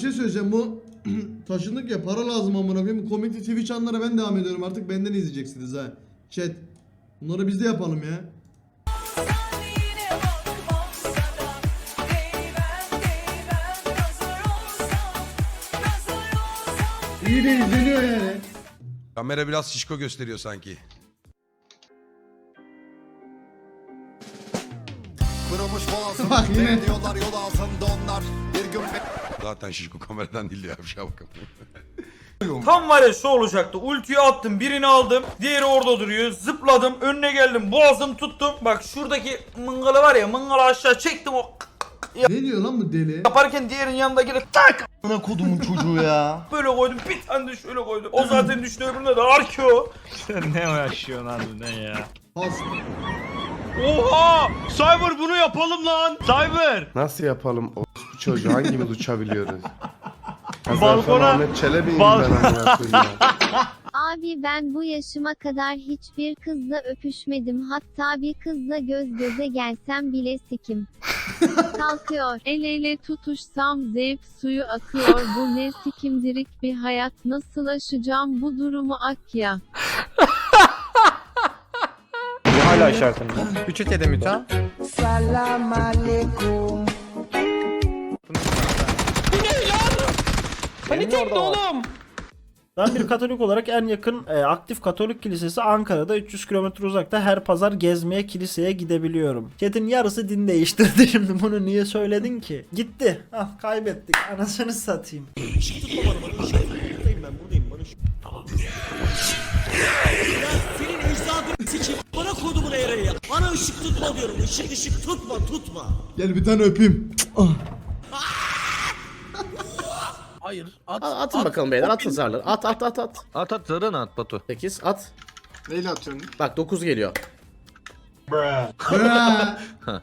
şey söyleyeceğim bu taşındık ya para lazım amına koyayım. Komikli Twitch anlara ben devam ediyorum artık benden izleyeceksiniz ha. Chat. Bunları biz de yapalım ya. İyi de izleniyor yani. Kamera biraz şişko gösteriyor sanki. Kırılmış boğazım Bak yine. Ne diyorlar yol altında onlar Bir gün Zaten şişko kameradan değil ya bir şey bakalım. Tam var ya şu olacaktı. Ultiyi attım, birini aldım. Diğeri orada duruyor. Zıpladım, önüne geldim, boğazım tuttum. Bak şuradaki mıngalı var ya, mıngalı aşağı çektim o Ne diyor lan bu deli? yaparken diğerinin yanında gelip tak Ana kodumun çocuğu ya. böyle koydum. Bir tane de şöyle koydum. O zaten düştü öbürüne de arkeo. Sen ne yaşıyorsun harbiden ya? Pas. Oha! Cyber bunu yapalım lan! Cyber! Nasıl yapalım o çocuğu hangimiz uçabiliyoruz? Balkona- Ahmet Çelebi'yim Bal- ben amına koyayım ya. Abi ben bu yaşıma kadar hiçbir kızla öpüşmedim. Hatta bir kızla göz göze gelsem bile sikim. Kalkıyor. El ele tutuşsam zevk suyu akıyor. Bu ne sikimdirik bir hayat. Nasıl aşacağım bu durumu Akya? Hala işaretim. Üçü tedemüt ha. Panik etti oğlum. Ben bir Katolik olarak en yakın e, aktif Katolik kilisesi Ankara'da 300 kilometre uzakta her pazar gezmeye kiliseye gidebiliyorum. Chat'in yarısı din değiştirdi şimdi bunu niye söyledin ki? Gitti. Ah kaybettik. Anasını satayım. Gel bir tane öpeyim. At, atın bakalım beyler atın zarları. At at at at. At at zarını at Batu. 8 at. Neyle atıyorsun? Bak 9 geliyor. Ha.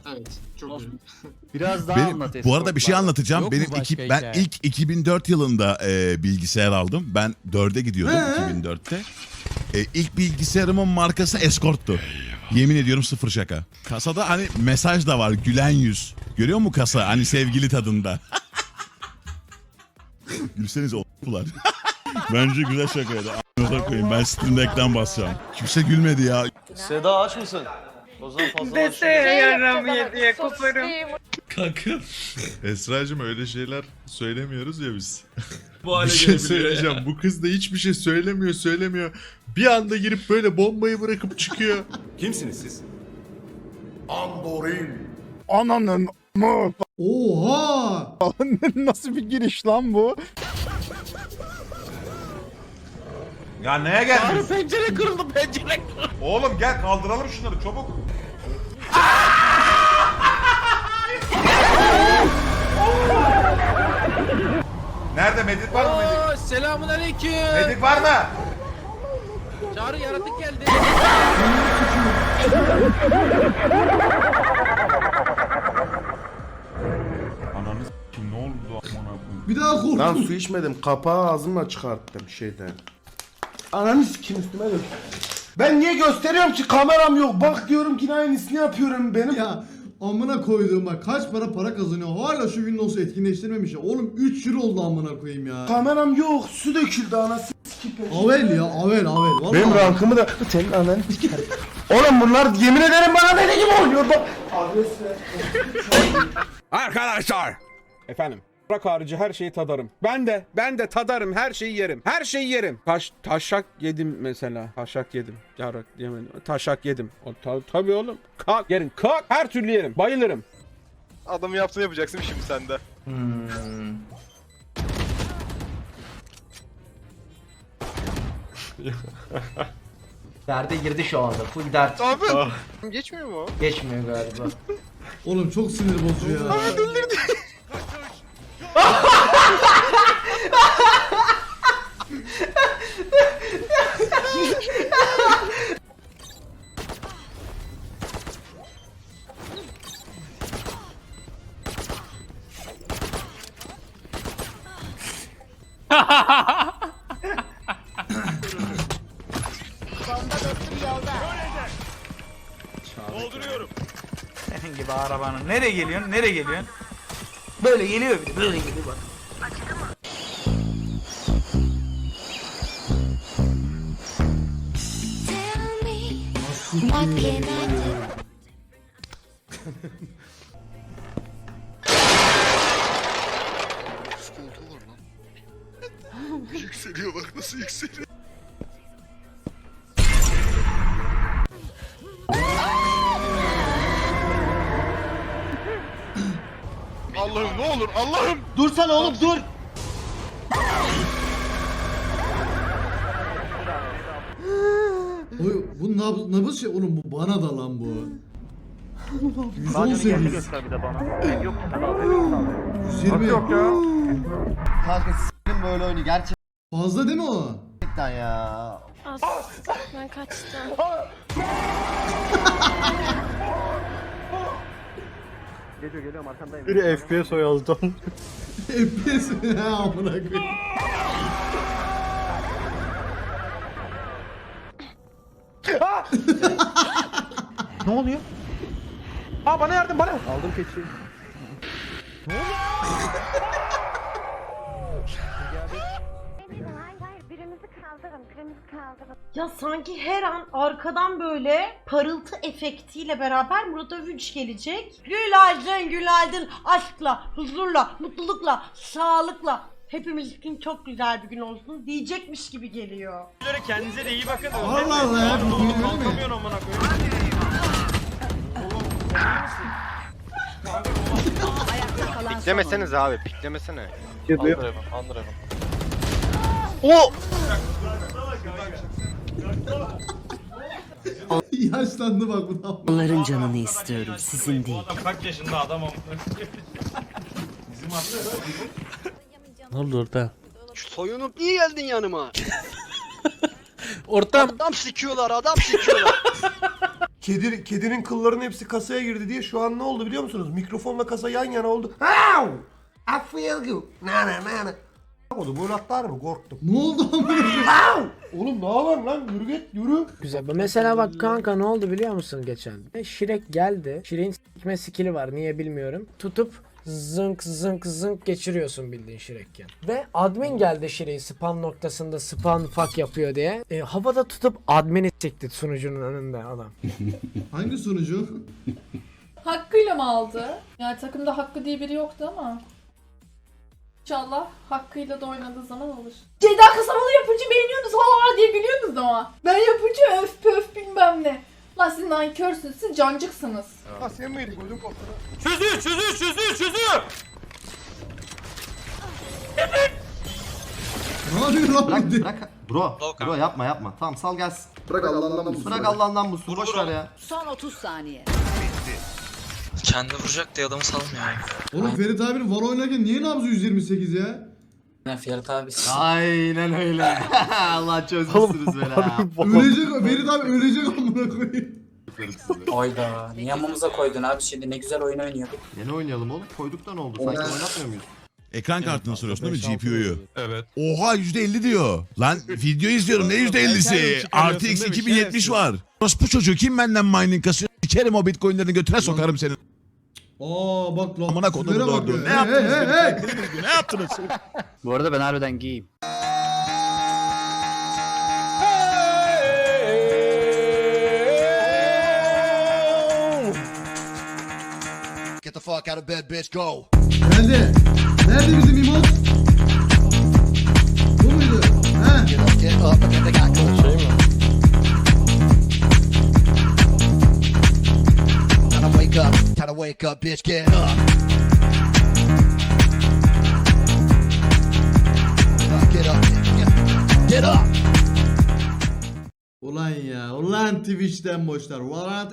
Biraz daha Benim- anlat bu arada bir şey anlatacağım. Yok mu Benim başka iki, ben hikaye? ilk 2004 yılında e, bilgisayar aldım. Ben 4'e gidiyordum He. 2004'te. E, ilk bilgisayarımın markası Escort'tu. Yemin ediyorum sıfır şaka. Kasada hani mesaj da var gülen yüz. Görüyor mu kasa hani sevgili tadında. Gülseniz o**lar. Bence güzel şakaydı. A**ına koyayım ben Steam Deck'ten basacağım. Kimse gülmedi ya. Seda aç mısın? O zaman fazla Kanka. Esra'cığım öyle şeyler söylemiyoruz ya biz. Bu hale bir şey söyleyeceğim. Bu kız da hiçbir şey söylemiyor söylemiyor. Bir anda girip böyle bombayı bırakıp çıkıyor. Kimsiniz siz? Amborin Ananın mı? Oha. Nasıl bir giriş lan bu? Ya neye geldin? Pencere kırıldı pencere. Oğlum gel kaldıralım şunları çabuk. Nerede medik var mı medik? Selamun aleyküm. Medik var mı? Çağrı yaratık geldi. Ananı kim ne oldu amına Bir daha korktum. Lan su içmedim. Kapağı ağzımla çıkarttım şeyden. Ananı sikim üstüme dök. Ben niye gösteriyorum ki kameram yok. Bak diyorum ki aynısını yapıyorum benim. Ya amına koyduğum bak kaç para para kazanıyor. Hala şu Windows'u etkinleştirmemiş ya. Oğlum 3 euro oldu amına koyayım ya. Kameram yok. Su döküldü anası sikip. Avel ya avel avel. Vallahi. Benim rankımı da senin ananı sikerim. Oğlum bunlar yemin ederim bana deli gibi oynuyor bak. Arkadaşlar. Efendim. Bırak harici her şeyi tadarım. Ben de, ben de tadarım, her şeyi yerim. Her şeyi yerim. Taş, taşak yedim mesela. Taşak yedim. Yarak yemedim. Taşak yedim. O, ta, tabii oğlum. Kalk, yerim. Kalk. Her türlü yerim. Bayılırım. Adam yaptığını yapacaksın şimdi sen de. Derde girdi şu anda. Full dert. Abi. Geçmiyor mu? Geçmiyor galiba. Oğlum çok sinir bozucu ya. Senin gibi arabanın. Nereye geliyorsun? Nereye geliyorsun? Böyle geliyor bir de, böyle geliyor bak. Yükseliyor bak nasıl yükseliyor. Allah'ım ne olur Allah'ım. Dursana oğlum dur. Oy, bu nabız, nabız şey oğlum bu bana da lan bu. 118. 120. Kanka s**tim böyle oyunu gerçekten Fazla değil mi o? ya. Ben kaçtım. Biri FPS oyaldım. FPS ya amına koyayım. Ne oluyor? Aa bana yardım bana. Aldım keçiyi. Ya sanki her an arkadan böyle parıltı efektiyle beraber Murat Övünç gelecek. Günaydın, günaydın. Aşkla, huzurla, mutlulukla, sağlıkla. Hepimiz için çok güzel bir gün olsun diyecekmiş gibi geliyor. Kendinize de iyi bakın. Allah Allah ya. bu öyle mi? Kalkamıyorum amına koyayım. Piklemeseniz abi piklemesene. Yaşlandı bak bu da. Onların canını istiyorum, sizin değil. Adam kaç yaşında adam amına koyayım. Ne oldu orta? Soyunup niye geldin yanıma? Ortam. Adam sikiyorlar adam sikiyorlar. Kedi, kedinin kıllarının hepsi kasaya girdi diye şu an ne oldu biliyor musunuz? Mikrofonla kasa yan yana oldu. Ow! I feel you. Na na na na. Oldu böyle atlar mı? Korktum. Ne oldu amına? Oğlum ne var lan? Yürü git yürü. Güzel. Mesela bak kanka ne oldu biliyor musun geçen? Şirek geldi. Şirek'in sikme skill'i var niye bilmiyorum. Tutup zınk zınk zınk geçiriyorsun bildiğin Şirekken. Ve admin geldi Şirek'i spam noktasında spam fuck yapıyor diye. E, havada tutup admini çekti sunucunun önünde adam. Hangi sunucu? Hakkıyla mı aldı? Yani takımda Hakkı diye biri yoktu ama. İnşallah hakkıyla da oynadığı zaman olur. Ceyda Kasamalı yapınca beğeniyorsunuz ha diye gülüyorsunuz ama. Ben yapınca öf pöf bilmem ne. Lan siz nankörsünüz, siz cancıksınız. Ha sen miydin? Gözüm koptu. Çözüyor çözüyor çözüyor çözüyor. Ne yapıyor lan bu? Bırak. Bro. Bro yapma yapma. Tamam sal gelsin. Bırak Allah'ından bulsun. Bırak Allah'ından bu boş ver ya. Son 30 saniye. Kendi vuracak diye adamı salmıyor. Oğlum Ferit abinin var oynarken niye nabzı 128 ya? Ferit abi. Aynen öyle. Allah çözmüşsünüz beni ha. Ölecek Ferit abi ölecek amına koyayım. Oyda. Niye yanımıza koydun abi şimdi ne güzel oyun oynuyorduk. Yeni oynayalım oğlum. Koyduk da ne oldu? Sanki oynatmıyor muyuz? Ekran kartını soruyorsun değil mi GPU'yu? Evet. Oha %50 diyor. Lan video izliyorum ne %50'si? RTX 2070 var. bu çocuğu kim benden mining kasıyor? Sikerim o bitcoinlerini götüne sokarım senin. Aa bak lan. Amına küfürlere bak doğru. ya. Ne Hey, yaptınız? hey, hey, hey. Ne yaptınız? Bu arada ben harbiden giyeyim. Get the fuck out of bed bitch go. Geldi. Nerede bizim imot? Bu muydu? He. Get up get up and then they wake up bitch get up. Get up. Ulan ya. Ulan Twitch'ten boşlar. Valorant